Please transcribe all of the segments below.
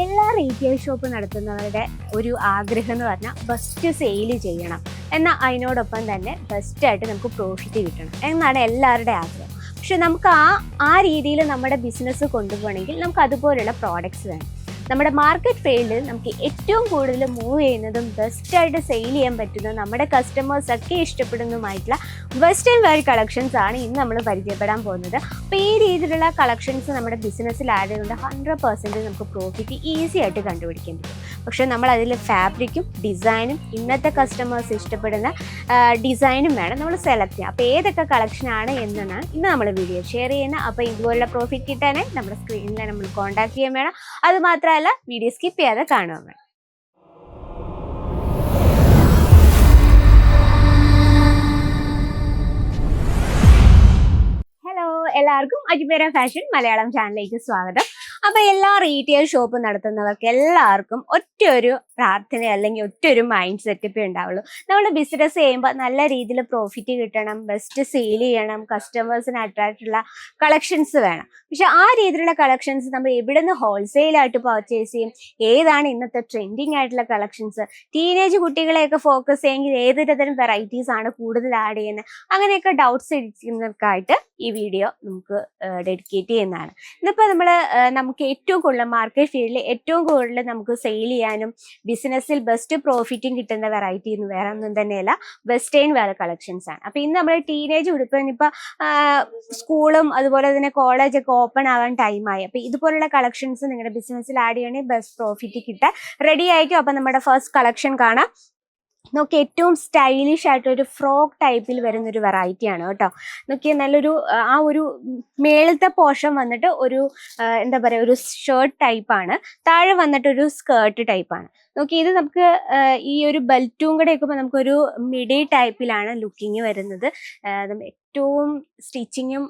എല്ലാ retail shop നടത്തുന്നവരുടെ ഒരു ആഗ്രഹം എന്ന് പറഞ്ഞാൽ ബെസ്റ്റ് സെയിൽ ചെയ്യണം. എന്നാൽ അതിനോടൊപ്പം തന്നെ ബെസ്റ്റായിട്ട് നമുക്ക് പ്രോഫിറ്റ് കിട്ടണം. എന്നാണ് എല്ലാവരുടെ ആഗ്രഹം. പക്ഷെ നമുക്ക് ആ ആ രീതിയിൽ നമ്മുടെ ബിസിനസ് കൊണ്ടുപോകണമെങ്കിൽ നമുക്ക് അതുപോലെയുള്ള പ്രോഡക്റ്റ്സ് വേണം. നമ്മുടെ മാർക്കറ്റ് ഫീൽഡിൽ നമുക്ക് ഏറ്റവും കൂടുതൽ മൂവ് ചെയ്യുന്നതും ബെസ്റ്റായിട്ട് സെയിൽ ചെയ്യാൻ പറ്റുന്ന നമ്മുടെ കസ്റ്റമേഴ്സ് ഒക്കെ ഇഷ്ടപ്പെടുന്നതുമായിട്ടുള്ള വെസ്റ്റേൺ വെയർ കളക്ഷൻസ് ആണ് ഇന്ന് നമ്മൾ പരിചയപ്പെടാൻ പോകുന്നത്. അപ്പോൾ ഈ രീതിയിലുള്ള കളക്ഷൻസ് നമ്മുടെ ബിസിനസ്സിൽ ആഡ് ചെയ്തുകൊണ്ട് ഹൺഡ്രഡ് പെർസെന്റ് നമുക്ക് പ്രോഫിറ്റ് ഈസി ആയിട്ട് കണ്ടുപിടിക്കാൻ പറ്റും പക്ഷേ നമ്മൾ അതിൽ ഫാബ്രിക്കും ഡിസൈനും ഇന്നത്തെ കസ്റ്റമേഴ്സ് ഇഷ്ടപ്പെടുന്ന ഡിസൈനും വേണം നമ്മൾ സെലക്ട് ചെയ്യാം അപ്പോൾ ഏതൊക്കെ കളക്ഷനാണ് എന്നാണ് ഇന്ന് നമ്മൾ വീഡിയോ ഷെയർ ചെയ്യുന്നത്. അപ്പോൾ ഇതുപോലുള്ള പ്രോഫിറ്റ് കിട്ടാനായി നമ്മുടെ സ്ക്രീനിൽ നമ്മൾ കോൺടാക്ട് ചെയ്യാൻ വേണം. അത് മാത്രമല്ല വീഡിയോ സ്കിപ്പ് ചെയ്യാതെ കാണുക ഹലോ എല്ലാവർക്കും അജ്മേര ഫാഷൻ മലയാളം ചാനലിലേക്ക് സ്വാഗതം. അപ്പൊ എല്ലാ റീറ്റെയിൽ ഷോപ്പ് നടത്തുന്നവർക്ക് എല്ലാവർക്കും ഒറ്റ ഒരു പ്രാർത്ഥന അല്ലെങ്കിൽ ഒറ്റ ഒരു മൈൻഡ് സെറ്റപ്പ് ഉണ്ടാവുള്ളൂ. നമ്മൾ ബിസിനസ് ചെയ്യുമ്പോൾ നല്ല രീതിയിൽ പ്രോഫിറ്റ് കിട്ടണം ബെസ്റ്റ് സെയിൽ ചെയ്യണം കസ്റ്റമേഴ്സിന് അട്രാക്റ്റുള്ള കളക്ഷൻസ് വേണം. പക്ഷെ ആ രീതിയിലുള്ള കളക്ഷൻസ് നമ്മൾ എവിടെ നിന്ന് ഹോൾസെയിൽ ആയിട്ട് പർച്ചേസ് ചെയ്യും. ഏതാണ് ഇന്നത്തെ ട്രെൻഡിങ് ആയിട്ടുള്ള കളക്ഷൻസ് ടീനേജ് കുട്ടികളെയൊക്കെ ഫോക്കസ് ചെയ്യുമെങ്കിൽ ഏതൊരു തരം വെറൈറ്റീസ് ആണ് കൂടുതൽ ആഡ് ചെയ്യുന്നത് അങ്ങനെയൊക്കെ ഡൗട്ട്സ് ഇരിക്കുന്നവർക്കായിട്ട് ഈ വീഡിയോ നമുക്ക് ഡെഡിക്കേറ്റ് ചെയ്യുന്നതാണ്. ഇന്നിപ്പോൾ നമ്മൾ നമുക്ക് ഏറ്റവും കൂടുതൽ മാർക്കറ്റ് ഫീൽഡിൽ ഏറ്റവും കൂടുതൽ നമുക്ക് സെയിൽ ചെയ്യാനും ബിസിനസ്സിൽ ബെസ്റ്റ് പ്രോഫിറ്റും കിട്ടുന്ന വെറൈറ്റി എന്ന് വേറെ ഒന്നും തന്നെയല്ല. വെസ്റ്റേൺ വെയർ കളക്ഷൻസ് ആണ്. അപ്പോൾ ഇന്ന് നമ്മൾ ടീനേജ് ഉടുപ്പ് ഇനിയിപ്പോൾ സ്കൂളും അതുപോലെ തന്നെ കോളേജൊക്കെ ഓപ്പൺ ആവാൻ ടൈമായി അപ്പോൾ ഇതുപോലുള്ള കളക്ഷൻസ് നിങ്ങളുടെ ബിസിനസ്സിൽ ആഡ് ചെയ്യണമെങ്കിൽ ബെസ്റ്റ് പ്രോഫിറ്റ് കിട്ടാൻ റെഡി ആയിരിക്കും. അപ്പോൾ നമ്മുടെ ഫസ്റ്റ് കളക്ഷൻ കാണാം. നോക്കി ഏറ്റവും സ്റ്റൈലിഷ് ആയിട്ട് ഒരു ഫ്രോക്ക് ടൈപ്പിൽ വരുന്ന ഒരു വെറൈറ്റി ആണ് കേട്ടോ. നോക്കി നല്ലൊരു ആ, ഒരു മേളത്തെ പോർഷൻ വന്നിട്ട് ഒരു എന്താ പറയുക ഒരു ഷർട്ട് ടൈപ്പാണ് താഴെ വന്നിട്ട് ഒരു സ്കേർട്ട് ടൈപ്പാണ് നോക്കി ഇത് നമുക്ക് ഈ ഒരു ബെൽറ്റും കൂടെ വെക്കുമ്പോൾ നമുക്കൊരു മിഡി ടൈപ്പിലാണ് ലുക്കിങ് വരുന്നത്. ഏറ്റവും സ്റ്റിച്ചിങ്ങും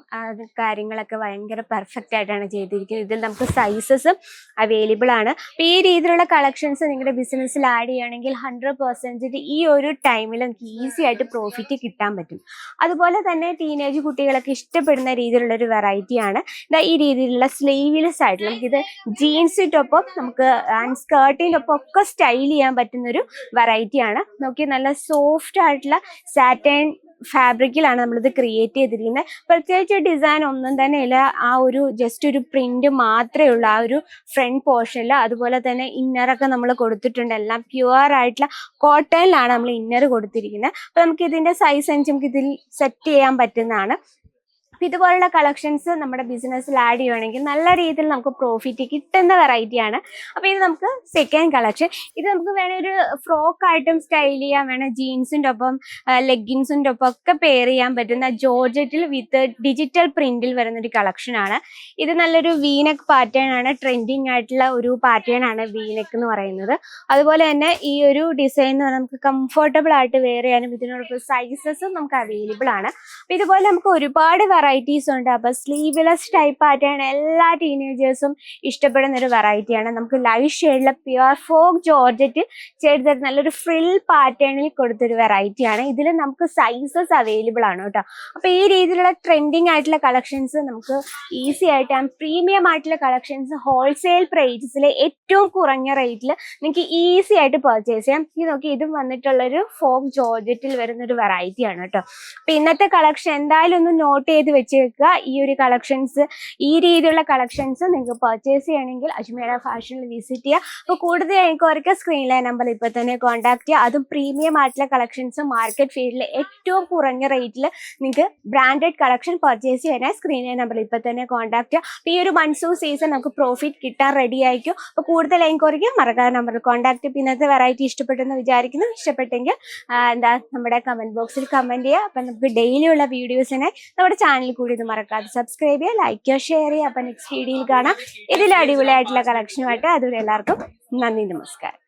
കാര്യങ്ങളൊക്കെ ഭയങ്കര പെർഫെക്റ്റ് ആയിട്ടാണ് ചെയ്തിരിക്കുന്നത്. ഇതിൽ നമുക്ക് സൈസസും അവൈലബിൾ ആണ്. അപ്പോൾ ഈ രീതിയിലുള്ള കളക്ഷൻസ് നിങ്ങളുടെ ബിസിനസ്സിൽ ആഡ് ചെയ്യുകയാണെങ്കിൽ ഹൺഡ്രഡ് പെർസെന്റേജ് ഈ ഒരു ടൈമിൽ നമുക്ക് ഈസി ആയിട്ട് പ്രോഫിറ്റ് കിട്ടാൻ പറ്റും. അതുപോലെ തന്നെ ടീനേജ് കുട്ടികളൊക്കെ ഇഷ്ടപ്പെടുന്ന രീതിയിലുള്ള ഒരു വെറൈറ്റിയാണ് ഈ രീതിയിലുള്ള സ്ലീവ്ലെസ് ആയിട്ട് നമുക്കിത് ജീൻസിന്റെ ഒപ്പം നമുക്ക് ആൻഡ് സ്കേർട്ടിന്റെ ഒക്കെ സ്റ്റൈൽ ചെയ്യാൻ പറ്റുന്ന ഒരു വെറൈറ്റിയാണ് നോക്കി നല്ല സോഫ്റ്റ് ആയിട്ടുള്ള സാറ്റേൺ ഫാബ്രിക്കിലാണ് നമ്മളിത് ക്രിയേറ്റ് ചെയ്തിരിക്കുന്നത് പ്രത്യേകിച്ച് ഡിസൈൻ ഒന്നും തന്നെ ഇല്ല. ആ ഒരു ജസ്റ്റ് ഒരു പ്രിന്റ് മാത്രമേ ഉള്ളൂ. ആ ഒരു ഫ്രണ്ട് പോർഷനിൽ അതുപോലെ തന്നെ ഇന്നറൊക്കെ നമ്മൾ കൊടുത്തിട്ടുണ്ട്. എല്ലാം പ്യുവർ ആയിട്ടുള്ള കോട്ടണിലാണ് നമ്മൾ ഇന്നർ കൊടുത്തിരിക്കുന്നത് അപ്പോൾ നമുക്ക് ഇതിന്റെ സൈസ് അനുസരിച്ച് നമുക്ക് ഇതിൽ സെറ്റ് ചെയ്യാൻ പറ്റുന്നതാണ്. അപ്പൊ ഇതുപോലുള്ള കളക്ഷൻസ് നമ്മുടെ ബിസിനസ്സിൽ ആഡ് ചെയ്യുവാണെങ്കിൽ നല്ല രീതിയിൽ നമുക്ക് പ്രോഫിറ്റ് കിട്ടുന്ന വെറൈറ്റിയാണ് അപ്പൊ ഇത് നമുക്ക് സെക്കൻഡ് കളക്ഷൻ ഇത് നമുക്ക് വേണേൽ ഒരു ഫ്രോക്ക് ആയിട്ടും സ്റ്റൈൽ ചെയ്യാൻ വേണം ജീൻസിന്റെ ഒപ്പം ലെഗിൻസിന്റെ ഒപ്പം ഒക്കെ പെയർ ചെയ്യാൻ പറ്റുന്ന ജോർജറ്റിൽ വിത്ത് ഡിജിറ്റൽ പ്രിന്റിൽ വരുന്ന ഒരു കളക്ഷൻ ആണ്. ഇത് നല്ലൊരു വീനക്ക് പാറ്റേൺ ആണ്. ട്രെൻഡിങ് ആയിട്ടുള്ള ഒരു പാറ്റേൺ ആണ് വീനക്ക് എന്ന് പറയുന്നത്. അതുപോലെ തന്നെ ഈ ഒരു ഡിസൈൻ എന്ന് പറഞ്ഞാൽ നമുക്ക് കംഫർട്ടബിൾ ആയിട്ട് വെയർ ചെയ്യാനും ഇതിനോടൊപ്പം സൈസസും നമുക്ക് അവൈലബിൾ ആണ്. അപ്പൊ ഇതുപോലെ നമുക്ക് ഒരുപാട് വെറൈറ്റീസ് ഉണ്ട്. അപ്പൊ സ്ലീവ്ലെസ് ടൈപ്പ് പാറ്റേൺ എല്ലാ ടീനേജേഴ്സും ഇഷ്ടപ്പെടുന്ന ഒരു വെറൈറ്റിയാണ് നമുക്ക് ലൈറ്റ് ഷെയ്ഡിലെ പ്യുവർ ഫോക്ക് ജോർജറ്റ് ചെയ്ത് നല്ലൊരു ഫ്രിൽ പാറ്റേണിൽ കൊടുത്തൊരു വെറൈറ്റിയാണ് ഇതിൽ നമുക്ക് സൈസസ് അവൈലബിൾ ആണ് കേട്ടോ. അപ്പൊ ഈ രീതിയിലുള്ള ട്രെൻഡിങ് ആയിട്ടുള്ള കളക്ഷൻസ് നമുക്ക് ഈസി ആയിട്ട് പ്രീമിയം ആയിട്ടുള്ള കളക്ഷൻസ് ഹോൾസെയിൽ പ്രൈസിൽ ഏറ്റവും കുറഞ്ഞ റേറ്റിൽ നിങ്ങൾക്ക് ഈസി ആയിട്ട് പർച്ചേസ് ചെയ്യാം. ഈ നോക്കി ഇതും വന്നിട്ടുള്ളൊരു ഫോക്ക് ജോർജറ്റിൽ വരുന്ന ഒരു വെറൈറ്റി ആണ് കേട്ടോ. അപ്പൊ ഇന്നത്തെ കളക്ഷൻ എന്തായാലും ഒന്ന് നോട്ട് ചെയ്ത് വെച്ചേക്കുക. ഈ ഒരു കളക്ഷൻസ് ഈ രീതിയിലുള്ള കളക്ഷൻസ് നിങ്ങൾക്ക് പർച്ചേസ് ചെയ്യണമെങ്കിൽ അജ്മീറ ഫാഷനിൽ വിസിറ്റ് ചെയ്യുക. അപ്പോൾ കൂടുതൽ എനിക്കൊക്കെ സ്ക്രീനിലെ നമ്പർ ഇപ്പോൾ തന്നെ കോൺടാക്ട് ചെയ്യുക. അതും പ്രീമിയം ആയിട്ടുള്ള കളക്ഷൻസ് മാർക്കറ്റ് ഫീൽഡിൽ ഏറ്റവും കുറഞ്ഞ റേറ്റിൽ നിങ്ങൾക്ക് ബ്രാൻഡഡ് കളക്ഷൻ പർച്ചേസ് ചെയ്യാനായി സ്ക്രീനിലെ നമ്പർ ഇപ്പോൾ തന്നെ കോൺടാക്ട് ചെയ്യുക. അപ്പോൾ ഈ ഒരു മൺസൂൺ സീസൺ നമുക്ക് പ്രോഫിറ്റ് കിട്ടാൻ റെഡി ആയിരിക്കും. അപ്പോൾ കൂടുതൽ എനിക്ക് മറക്കാതെ നമ്പർ കോൺടാക്ട് ചെയ്യും ഇന്നത്തെ വെറൈറ്റി ഇഷ്ടപ്പെട്ടെന്ന് വിചാരിക്കുന്നു. ഇഷ്ടപ്പെട്ടെങ്കിൽ എന്താ നമ്മുടെ കമന്റ് ബോക്സിൽ കമന്റ് ചെയ്യുക. അപ്പം നമുക്ക് ഡെയിലി ഉള്ള വീഡിയോസിനെ നമ്മുടെ ചാനലിൽ കൂടി ഇത് മറക്കാതെ സബ്സ്ക്രൈബ് ചെയ്യുക ലൈക്ക് ചെയ്യുക ഷെയർ ചെയ്യുക. അപ്പം നെക്സ്റ്റ് വീഡിയോയിൽ കാണാം. ഇതിൽ അടിപൊളിയായിട്ടുള്ള കളക്ഷനുമായിട്ട് അതുവരെ എല്ലാവർക്കും നന്ദി നമസ്കാരം.